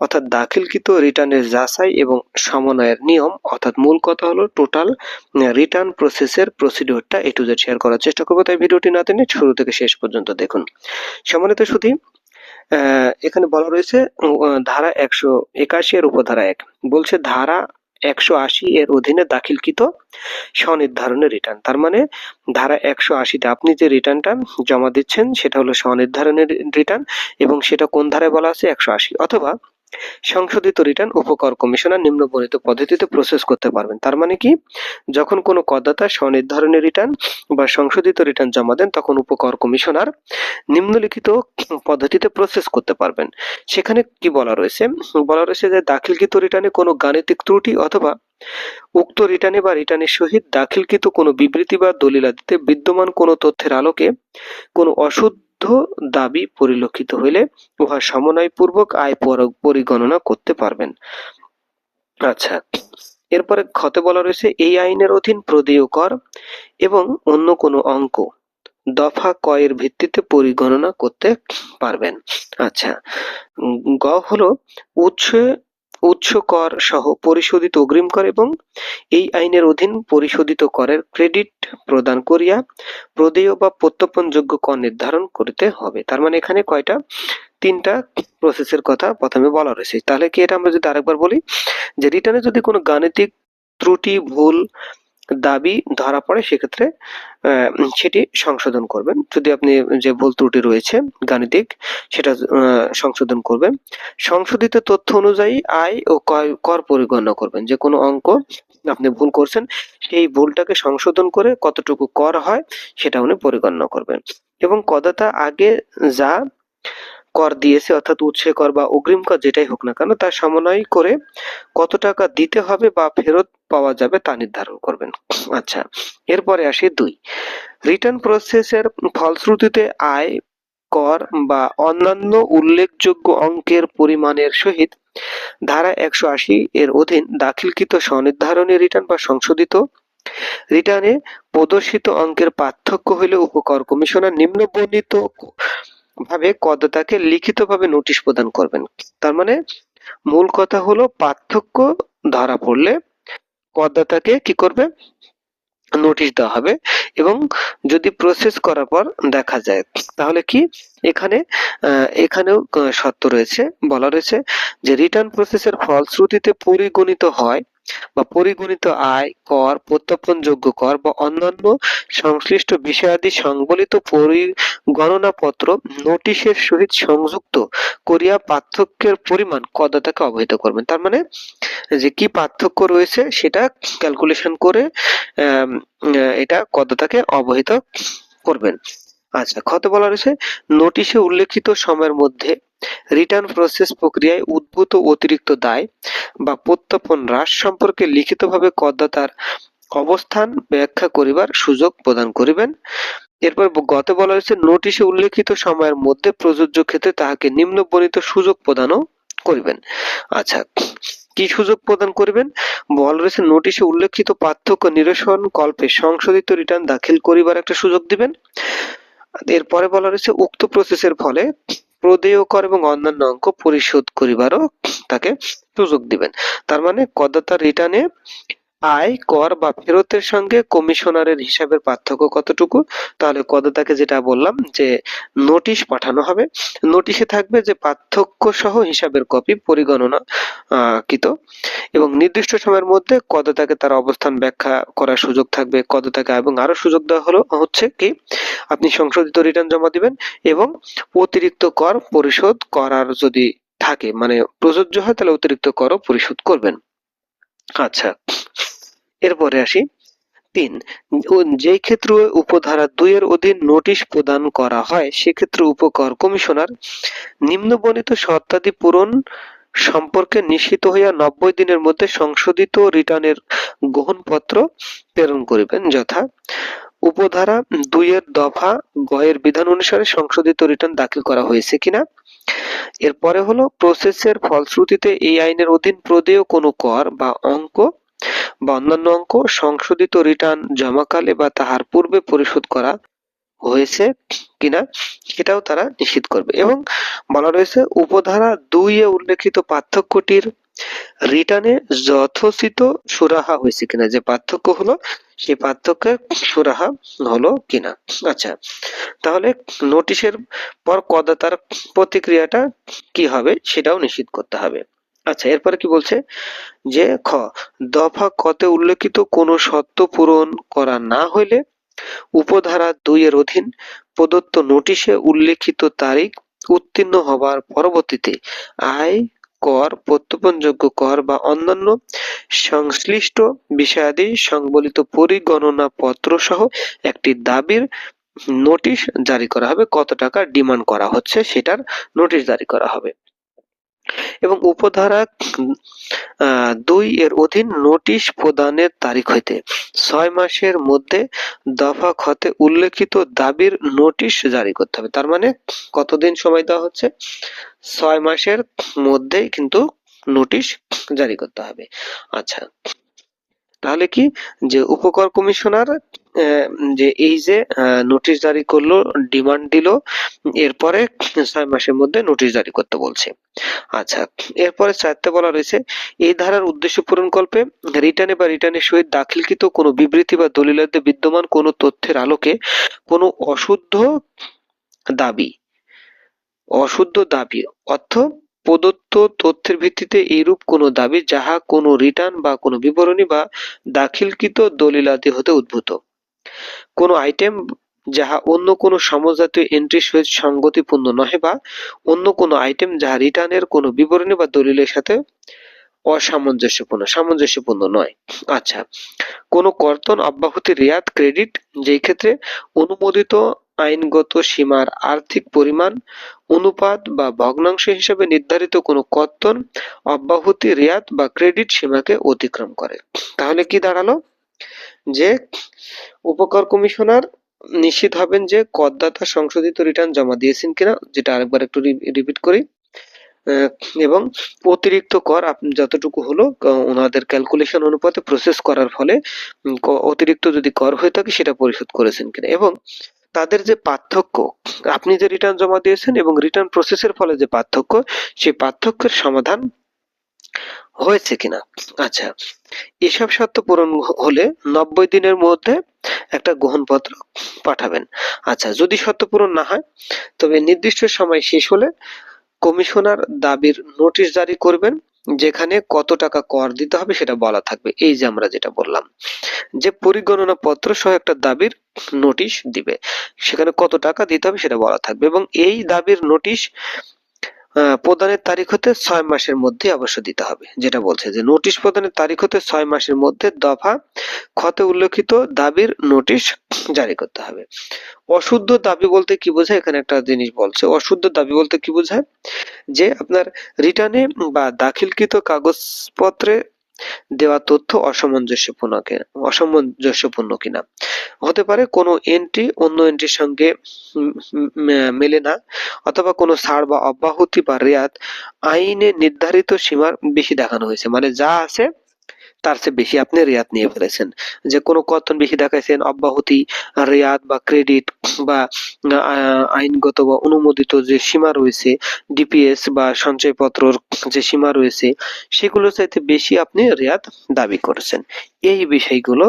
অর্থাৎ দাখিলকৃত রিটার্নের যাচাই এবং সমন্বয়ের নিয়ম, অর্থাৎ মূল কথা হলো টোটাল রিটার্ন প্রসেসের প্রসিডিওরটা এ টু শেয়ার করার চেষ্টা করব। তাই ভিডিওটি না টেনে শুরু থেকে শেষ পর্যন্ত দেখুন। সম্মানিত সুধী এখানে বলা রয়েছে ধারা একশো একাশি এর উপধারা এক। বলছে ধারা একশো আশি এর অধীনে দাখিলকৃত স্বনির্ধারণের রিটার্ন তার মানে ধারা একশো আশিতে আপনি যে রিটার্নটা জমা দিচ্ছেন, সেটা হলো স্বনির্ধারণের রিটার্ন এবং সেটা কোন ধারায় বলা আছে? একশো আশি। অথবা সংশোধিত রিটার্ন উপকর কমিশনার নিম্নবর্ণিত পদ্ধতিতে প্রসেস করতে পারবেন। তার মানে কি? যখন কোনো করদাতা স্বনির্ধারণী রিটার্ন বা সংশোধিত রিটার্ন জমা দেন, তখন উপকর কমিশনার নিম্নলিখিত পদ্ধতিতে প্রসেস করতে পারবেন। সেখানে কি বলা রয়েছে? বলা রয়েছে যে দাখিলকৃত রিটার্নে কোনো গাণিতিক ত্রুটি অথবা উক্ত রিটার্নে বা রিটার্নের সহিত দাখিলকৃত কোনো বিবৃতি বা দলিলাদিতে বিদ্যমান কোনো তথ্যের আলোকে কোনো অশুদ্ধ দাবি পরিলক্ষিত হইলে উহা সমন্বয়পূর্বক আয় পর- পরিগণনা করতে পারবেন। আচ্ছা এরপরে ক্ষতে বলা রয়েছে, এই আইনের অধীন প্রদেয় কর এবং অন্য কোনো অঙ্ক দফা কয়ের ভিত্তিতে পরিগণনা করতে পারবেন। আচ্ছা গ হলো উৎস উৎস কর সহ পরিশোধিত অগ্রিম কর এবং এই আইনের অধীন পরিশোধিত করের ক্রেডিট প্রদান করিয়া প্রদেয় বা প্রত্যর্পণযোগ্য কর নির্ধারণ করিতে হবে। তার মানে এখানে কয়টা? তিনটা প্রসেসের কথা প্রথমে বলা রয়েছে। তাহলে কি এটা আমরা যদি আরেকবার বলি? যে রিটার্নে যদি কোনো গাণিতিক ত্রুটি, ভুল দাবি ধরা পড়ে, সেক্ষেত্রে সেটি সংশোধন করবেন। যদি আপনি যে ভুল ত্রুটি রয়েছে, গাণিতিক, সেটা সংশোধন করবেন। সংশোধিত তথ্য অনুযায়ী আয় ও কর পরিগণনা করবেন। যে কোনো অঙ্ক আপনি ভুল করছেন, সেই ভুলটাকে সংশোধন করে কতটুকু কর হয়, সেটা উনি পরিগণনা করবেন। এবং কদাতা আগে যা কর দিয়েছে, অর্থাৎ উৎসে কর বা অগ্রিম কর যেটাই হোক না কেন, তার সমন্বয় করে কত টাকা দিতে হবে বা ফেরত পাওয়া যাবে তা নির্ধারণ করবেন। আচ্ছা এরপরে আসি দুই। রিটার্ন প্রসেসের ফলশ্রুতিতে আয়, কর বা অন্যান্য উল্লেখযোগ্য অঙ্কের পরিমাণের সহিত ধারা একশো আশি এর অধীন দাখিলকৃত স্বনির্ধারণী রিটার্ন বা সংশোধিত রিটার্নে প্রদর্শিত অঙ্কের পার্থক্য হলে উপকর কমিশনার নিম্ন বর্ণিত ভাবে করদাতাকে লিখিতভাবে নোটিশ প্রদান করবেন। তার মানে মূল কথা হলো পার্থক্য ধরা পড়লে করদাতাকে কি করবে? নোটিশ দেওয়া হবে এবং যদি প্রসেস করার পর দেখা যায়, তাহলে কি? এখানে এখানেও শর্ত রয়েছে, বলা রয়েছে যে রিটার্ন প্রসেসের ফলশ্রুতিতে পরিগণিত হয় বা পরিগণিত আয়, কর, প্রত্যর্পণযোগ্য কর বা অন্যান্য সংশ্লিষ্ট বিষয়াদি সংবলিত পরিগণনাপত্র নোটিশের সহিত সংযুক্ত করিয়া পার্থক্যের পরিমাণ করদাতাকে অবহিত করবেন। তার মানে যে কি পার্থক্য রয়েছে সেটা ক্যালকুলেশন করে এটা করদাতাকে অবহিত করবেন। আচ্ছা কত বলা রয়েছে, নোটিশে উল্লেখিত সময়ের মধ্যে রিটার্ন প্রসেস প্রক্রিয়ায় উদ্ভূত অতিরিক্ত দায় বা প্রত্যর্পণ হ্রাস সম্পর্কে লিখিতভাবে করদাতার অবস্থান ব্যাখ্যা করিবার সুযোগ প্রদান করিবেন। এরপর গত বলা হয়েছে নোটিশে উল্লেখিত সময়ের মধ্যে প্রযোজ্য ক্ষেত্রে তাহাকে নিম্নবর্ণিত সুযোগ প্রদানও করিবেন। আচ্ছা কি সুযোগ প্রদান করিবেন? বলা রয়েছে নোটিশে উল্লেখিত পার্থক্য নিরসন কল্পে সংশোধিত রিটার্ন দাখিল করিবার একটা সুযোগ দিবেন। এরপরে বলা রয়েছে উক্ত প্রসেসের ফলে প্রদেয় কর এবং অন্যান্য অঙ্ক পরিশোধ করিবারও তাকে সুযোগ দিবেন। তার মানে করদাতার রিটার্নে আয়, কর বা ফেরতের সঙ্গে কমিশনারের হিসাবের পার্থক্য কতটুকু? তাহলে করদাতাকে যেটা বললাম যে নোটিশ পাঠানো হবে। নোটিশে থাকবে যে পার্থক্য সহ হিসাবের কপি পরিগণনা কৃত। এবং নির্দিষ্ট সময়ের মধ্যে করদাতাকে তার অবস্থান ব্যাখ্যা করার সুযোগ থাকবে। করদাতাকে এবং আরও সুযোগ দেওয়া হলো হচ্ছে কি, আপনি সংশোধিত রিটার্ন জমা দিবেন এবং অতিরিক্ত কর পরিশোধ করার যদি থাকে মানে প্রযোজ্য হয়, তাহলে অতিরিক্ত করও পরিশোধ করবেন। আচ্ছা। এরপরে আসি। তিন যেই ক্ষেত্রে উপধারা এর অধীন নোটিশ প্রদান করা হয়, সেক্ষেত্রে উপকর কমিশনার নিম্নবর্ণিত শর্তাদি পূরণ সম্পর্কে নিশ্চিত হইয়া নব্বই দিনের মধ্যে সংশোধিত রিটার্নের গ্রহণপত্র প্রেরণ করিবেন। যথা উপধারা দুইয়ের দফা গয়ের বিধান অনুসারে সংশোধিত রিটার্ন দাখিল করা হয়েছে কিনা? এরপরে হলো প্রসেসের ফলশ্রুতিতে এই আইনের অধীন প্রদেয় কোনো কর বা অঙ্ক বা অন্যান্য অঙ্ক সংশোধিত রিটার্ন জমাকালে বা তাহার পূর্বে পরিশোধ করা হয়েছে কিনা সেটাও তারা নিশ্চিত করবে। এবং বলা রয়েছে, উপধারা দুই এ উল্লেখিত পার্থক্যটির রিটার্নে যথোচিত সুরাহা হয়েছে কিনা, যে পার্থক্য হলো সেই পার্থক্যের সুরাহা হলো কিনা। আচ্ছা তাহলে নোটিশের পর কদাতার প্রতিক্রিয়াটা কি হবে সেটাও নিশ্চিত করতে হবে। আচ্ছা এরপরে কি বলছে? যে, খ, দফা কতে উল্লেখিত কোনো শর্ত পূরণ করা না হইলে উপধারা এর অধীন প্রদত্ত নোটিশে উল্লেখিত তারিখ উত্তীর্ণ হবার পরবর্তীতে আয় কর, প্রত্যর্পণযোগ্য কর বা অন্যান্য সংশ্লিষ্ট বিষয়াদি সংবলিত পরিগণনা পত্র সহ একটি দাবির নোটিশ জারি করা হবে। কত টাকা ডিমান্ড করা হচ্ছে সেটার নোটিশ জারি করা হবে। এবং উপধারা দুই এর অধীন নোটিশ প্রদানের তারিখ হইতে। ছয় মাসের মধ্যে দফা খতে উল্লেখিত দাবির নোটিশ জারি করতে হবে। তার মানে কতদিন সময় দেওয়া হচ্ছে? ছয় মাসের মধ্যেই কিন্তু নোটিশ জারি করতে হবে। আচ্ছা তাহলে কি যে উপকর কমিশনার যে এই যে নোটিশ জারি করল ডিমান্ড দিল, এরপরে ছয় মাসের মধ্যে নোটিশ জারি করতে বলছে। আচ্ছা এরপরে চারতে বলা রয়েছে, এই ধারার উদ্দেশ্য পূরণকল্পে রিটার্নে বা রিটার্নের সহিত দাখিলকৃত কোনো বিবৃতি বা দলিলাতে বিদ্যমান কোনো তথ্যের আলোকে কোনো অশুদ্ধ দাবি অশুদ্ধ দাবি, অর্থ প্রদত্ত তথ্যের ভিত্তিতে এইরূপ কোনো দাবি যাহা কোনো রিটার্ন বা কোনো বিবরণী বা দাখিলকৃত দলিলাদি হতে উদ্ভূত। কোনো আইটেম যাহা অন্য কোনো সমজাতীয় এন্ট্রির সহিত সঙ্গতিপূর্ণ নহে বা অন্য কোনো আইটেম যাহা রিটার্নের কোনো বিবরণী বা দলিলের সাথে অসামঞ্জস্যপূর্ণ, সামঞ্জস্যপূর্ণ নয়। আচ্ছা কোনো কর্তন অব্যাহতি রেয়াত ক্রেডিট যেই ক্ষেত্রে অনুমোদিত আইনগত সীমার আর্থিক পরিমাণ, অনুপাত বা ভগ্নাংশ হিসেবে নির্ধারিত কোনো কর্তন অব্যাহতি রেয়াত বা ক্রেডিট সীমাকে অতিক্রম করে। তাহলে কি দাঁড়াল? যে উপকর কমিশনার নিশ্চিত হবেন যে করদাতা সংশোধিত রিটার্ন জমা দিয়েছেন কিনা, যেটা আরেকবার একটু রিপিট করি। এবং অতিরিক্ত কর যতটুকু হলো ওনাদের ক্যালকুলেশন অনুপাতে প্রসেস করার ফলে অতিরিক্ত যদি কর হয়ে থাকে, সেটা পরিশোধ করেছেন কিনা। এবং তাদের যে পার্থক্য, আপনি যে রিটার্ন জমা দিয়েছেন এবং রিটার্ন প্রসেসের ফলে যে পার্থক্য, সেই পার্থক্যের সমাধান হয়েছে কিনা? আচ্ছা এসব শর্ত পূরণ হলে নব্বই দিনের মধ্যে একটা গ্রহণপত্র পাঠাবেন। আচ্ছা যদি শর্ত পূরণ না হয়, তবে নির্দিষ্ট সময় শেষ হলে কমিশনার দাবির নোটিশ জারি করবেন, যেখানে কত টাকা কর দিতে হবে সেটা বলা থাকবে। এই যে আমরা যেটা বললাম, যে পরিগণনা পত্র সহ একটা দাবির নোটিশ দিবে, সেখানে কত টাকা দিতে হবে সেটা বলা থাকবে এবং এই দাবির নোটিশ প্রদানের তারিখ হতে ছয় মাসের মধ্যে অবশ্য দিতে হবে। যেটা বলছে যে নোটিশ প্রদানের তারিখ হতে ছয় মাসের মধ্যে দফা ক্ষতে উল্লেখিত দাবির নোটিশ জারি করতে হবে। অশুদ্ধ দাবি বলতে কি বোঝায়? এখানে একটা জিনিস বলছে, অশুদ্ধ দাবি বলতে কি বোঝায়? যে আপনার রিটার্নে বা দাখিলকৃত কাগজপত্রে দেওয়া তথ্য অসামঞ্জস্যপূর্ণ কিনা। হতে পারে কোনো এন্ট্রি অন্য এন্ট্রির সঙ্গে মেলে না, অথবা কোনো ছাড় বা অব্যাহতি বা রেয়াত আইনে নির্ধারিত সীমার বেশি দেখানো হয়েছে। মানে যা আছে তার চেয়ে বেশি আপনি রেয়াত নিয়ে ফেলেছেন। যে কোনো কর্তন বেশি দেখাইছেন, অব্যাহতি, রেয়াত বা ক্রেডিট বা আইনগত বা অনুমোদিত যে সীমা রয়েছে, ডিপিএস বা সঞ্চয়পত্রর যে সীমা রয়েছে সেগুলো চাইতে বেশি আপনি রেয়াত দাবি করেছেন। এই বিষয়গুলো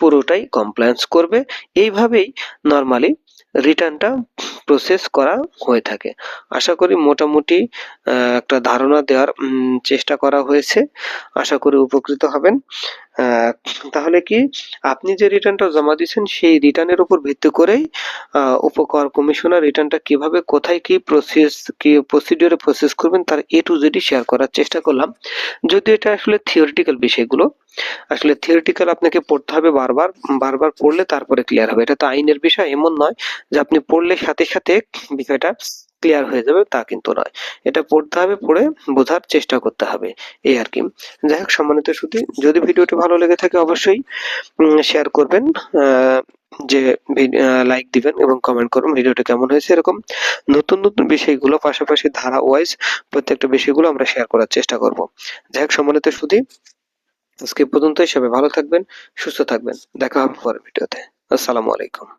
পুরোটাই কমপ্লায়েন্স করবে। এইভাবেই নর্মালি রিটার্নটা প্রসেস করা হয়ে থাকে। আশা করি মোটামুটি একটা ধারণা দেওয়ার চেষ্টা করা হয়েছে। আশা করি উপকৃত হবেন। তাহলে কি, আপনি যে রিটার্নটা জমা দিয়েছেন, সেই রিটার্নের উপর ভিত্তি করেই উপকর কমিশনার রিটার্নটা কীভাবে, কোথায় কি প্রসেস কি প্রসিডিওরে প্রসেস করবেন, তার এ টু জেডই শেয়ার করার চেষ্টা করলাম। যদি এটা আসলে থিওরিটিক্যাল বিষয়গুলো আসলে থিওরিটিক্যাল আপনাকে পড়তে হবে বারবার বারবার পড়লে তারপরে ক্লিয়ার হবে। এটা তো আইনের বিষয়, এমন নয় যে আপনি পড়লে সাথে সাথে বিষয়টা ক্লিয়ার হয়ে যাবে, তা কিন্তু নয়। এটা পড়তে হবে, পড়ে বোঝার চেষ্টা করতে হবে, এই আর কি। যাই হোক, সম্মানিত সুধী যদি ভিডিওটি ভালো লেগে থাকে অবশ্যই শেয়ার করবেন যে লাইক দিবেন এবং কমেন্ট করুন, ভিডিওটা কেমন হয়েছে এরকম নতুন নতুন বিষয়গুলো, পাশাপাশি ধারা ওয়াইজ প্রত্যেকটা বিষয়গুলো আমরা শেয়ার করার চেষ্টা করব। যাই হোক, সম্মানিত সুধী আজকে পর্যন্তই সবাই ভালো থাকবেন সুস্থ থাকবেন। দেখা হবে পরের ভিডিওতে। আসসালামু আলাইকুম।